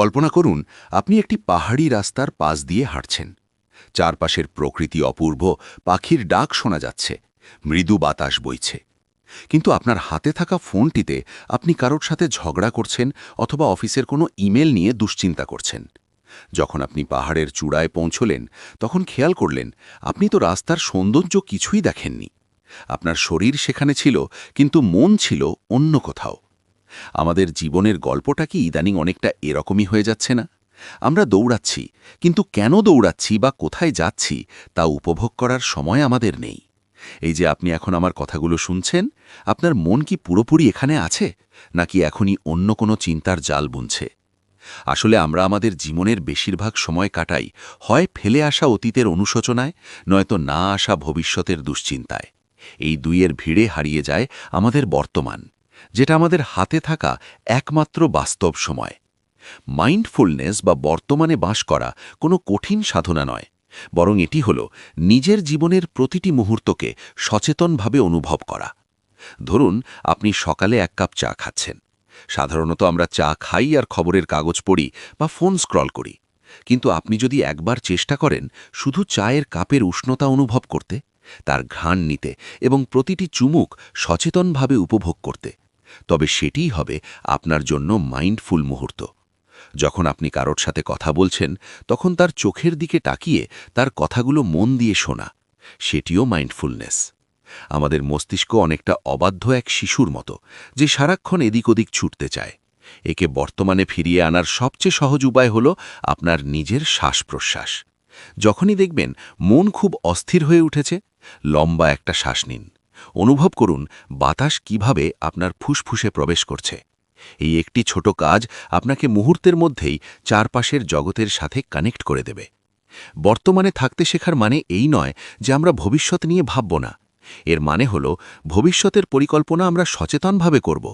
কল্পনা করুন, আপনি একটি পাহাড়ি রাস্তার পাশ দিয়ে হাঁটছেন। চারপাশের প্রকৃতি অপূর্ব, পাখির ডাক শোনা যাচ্ছে, মৃদু বাতাস বইছে। কিন্তু আপনার হাতে থাকা ফোনটিতে আপনি কারোর সাথে ঝগড়া করছেন অথবা অফিসের কোনো ইমেল নিয়ে দুশ্চিন্তা করছেন। যখন আপনি পাহাড়ের চূড়ায় পৌঁছলেন, তখন খেয়াল করলেন, আপনি তো রাস্তার সৌন্দর্য কিছুই দেখেননি। আপনার শরীর সেখানে ছিল, কিন্তু মন ছিল অন্য কোথাও। আমাদের জীবনের গল্পটা কি ইদানিং অনেকটা এরকমই হয়ে যাচ্ছে না? আমরা দৌড়াচ্ছি, কিন্তু কেন দৌড়াচ্ছি বা কোথায় যাচ্ছি তা উপভোগ করার সময় আমাদের নেই। এই যে আপনি এখন আমার কথাগুলো শুনছেন, আপনার মন কি পুরোপুরি এখানে আছে, নাকি এখনই অন্য কোনো চিন্তার জাল বুনছে? আসলে আমরা আমাদের জীবনের বেশিরভাগ সময় কাটাই হয় ফেলে আসা অতীতের অনুশোচনায়, নয়তো না আসা ভবিষ্যতের দুশ্চিন্তায়। এই দুইয়ের ভিড়ে হারিয়ে যায় আমাদের বর্তমান। যেটা আমাদের হাতে থাকা একমাত্র বাস্তব সময়। মাইন্ডফুলনেস বা বর্তমানে বাস করা কোনো কঠিন সাধনা নয়, বরং এটি হল নিজের জীবনের প্রতিটি মুহূর্তকে সচেতনভাবে অনুভব করা। ধরুন, আপনি সকালে এক কাপ চা খাচ্ছেন। সাধারণত আমরা চা খাই আর খবরের কাগজ পড়ি বা ফোন স্ক্রল করি। কিন্তু আপনি যদি একবার চেষ্টা করেন শুধু চায়ের কাপের উষ্ণতা অনুভব করতে, তার ঘ্রাণ নিতে এবং প্রতিটি চুমুক সচেতনভাবে উপভোগ করতে তবে সেটিই হবে আপনার জন্য মাইন্ডফুল মুহূর্ত। যখন আপনি কারোর সাথে কথা বলছেন, তখন তার চোখের দিকে তাকিয়ে তার কথাগুলো মন দিয়ে শোনা, সেটিও মাইন্ডফুলনেস। আমাদের মস্তিষ্ক অনেকটা অবাধ্য এক শিশুর মতো, যে সারাক্ষণ এদিক ওদিক ছুটতে চায়। একে বর্তমানে ফিরিয়ে আনার সবচেয়ে সহজ উপায় হল আপনার নিজের শ্বাস প্রশ্বাস যখনই দেখবেন মন খুব অস্থির হয়ে উঠেছে, লম্বা একটা শ্বাস নিন। অনুভব করুন বাতাস কীভাবে আপনার ফুসফুসে প্রবেশ করছে। এই একটি ছোট কাজ আপনাকে মুহূর্তের মধ্যেই চারপাশের জগতের সাথে কানেক্ট করে দেবে। বর্তমানে থাকতে শেখার মানে এই নয় যে আমরা ভবিষ্যৎ নিয়ে ভাবব না। এর মানে হল, ভবিষ্যতের পরিকল্পনা আমরা সচেতনভাবে করব,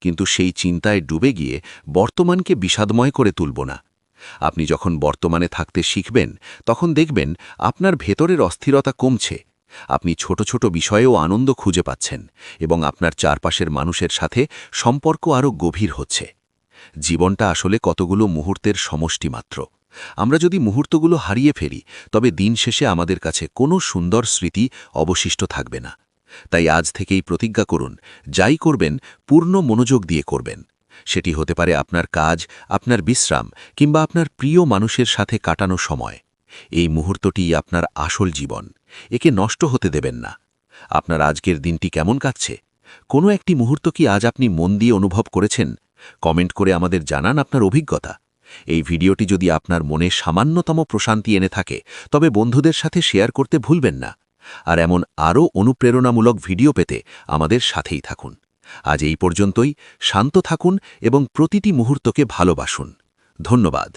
কিন্তু সেই চিন্তায় ডুবে গিয়ে বর্তমানকে বিষাদময় করে তুলব না। আপনি যখন বর্তমানে থাকতে শিখবেন, তখন দেখবেন আপনার ভেতরের অস্থিরতা কমছে। আপনি ছোট ছোট বিষয়েও আনন্দ খুঁজে পাচ্ছেন এবং আপনার চারপাশের মানুষের সাথে সম্পর্ক আরও গভীর হচ্ছে। জীবনটা আসলে কতগুলো মুহূর্তের সমষ্টি মাত্র। আমরা যদি মুহূর্তগুলো হারিয়ে ফেলি, তবে দিন শেষে আমাদের কাছে কোনো সুন্দর স্মৃতি অবশিষ্ট থাকবে না। তাই আজ থেকেই প্রতিজ্ঞা করুন, যাই করবেন, পূর্ণ মনোযোগ দিয়ে করবেন। সেটি হতে পারে আপনার কাজ, আপনার বিশ্রাম কিংবা আপনার প্রিয় মানুষের সাথে কাটানো সময়। এই মুহূর্তটিই আপনার আসল জীবন। একে নষ্ট হতে দেবেন না। আপনার আজকের দিনটি কেমন কাটছে? কোনো একটি মুহূর্ত কি আজ আপনি মন দিয়ে অনুভব করেছেন? কমেন্ট করে আমাদের জানান আপনার অভিজ্ঞতা। এই ভিডিওটি যদি আপনার মনে সামান্যতম প্রশান্তি এনে থাকে, তবে বন্ধুদের সাথে শেয়ার করতে ভুলবেন না। আর এমন আরও অনুপ্রেরণামূলক ভিডিও পেতে আমাদের সাথেই থাকুন। আজ এই পর্যন্তই। শান্ত থাকুন এবং প্রতিটি মুহূর্তকে ভালোবাসুন। ধন্যবাদ।